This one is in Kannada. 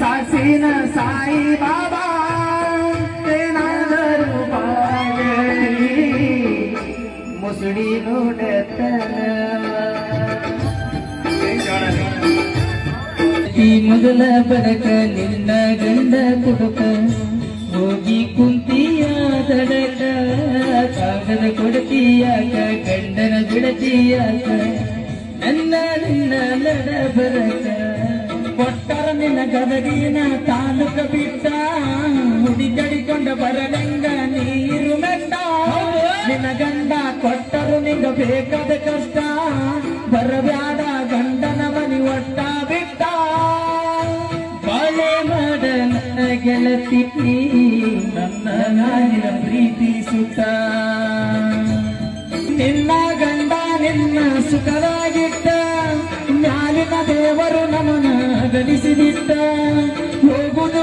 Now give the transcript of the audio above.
ಸಾಕ್ಷಿನ ಸಾಯಿ ಬಾಬಾ ಏನಾದರೂ ಬಾಗಲಿ ಮುಸುಡಿ ಈ ಮೊದಲ ಬರಕ ನಿನ್ನ ಗಂಡ ಕುಡುಕ ಹೋಗಿ ಕುಂತಿಯ ತಡಕ ಕಾಗದ ಕೊಡತೀಯಾಕ ಗಂಡನ ಬಿಡತೀಯಾಕ ನನ್ನ ನಿನ್ನ ನಡ ಬರಕ ಕೊಟ್ಟರ ನಿನ್ನ ಗದಗಿನ ತಾಲೂಕ ಬಿಟ್ಟ ಮುಡಿ ಕಡಿಕೊಂಡ ಬರಲಂಗ ನೀರು ಮೆಟ್ಟ. ನಿನ್ನ ಗಂಡ ಕೊಟ್ಟರು ನಿಂಗ ಬೇಕಾದ ಕಷ್ಟ ಬರಬ್ಯಾಡ ಗಂಡನ ಮನಿ ಒಟ್ಟ ಬಿಟ್ಟ. ಬಾಳೆ ಮಾಡ ನನ್ನ ಗೆಳತಿ ನನ್ನ ನಾನಿನ ಪ್ರೀತಿ ಸುತ್ತ. ನಿನ್ನ ಗಂಡ ನಿನ್ನ ಸುಖವಾಗಿಟ್ಟ, ಮ್ಯಾಲಿನ ದೇವರು ನಮ್ಮನ ಗಣಿಸಿಬಿಟ್ಟ ಹೋಗುದು